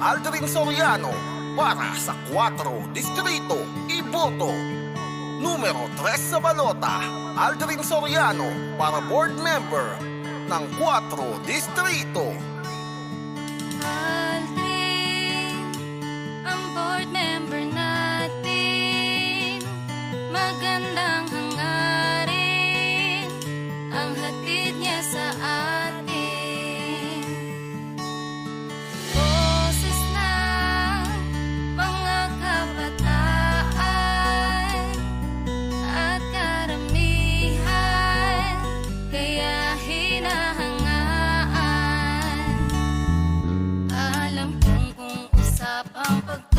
Aldrin Soriano para sa 4 Distrito, Iboto. Numero 3 sa balota, Aldrin Soriano para board member ng 4 Distrito, Apple.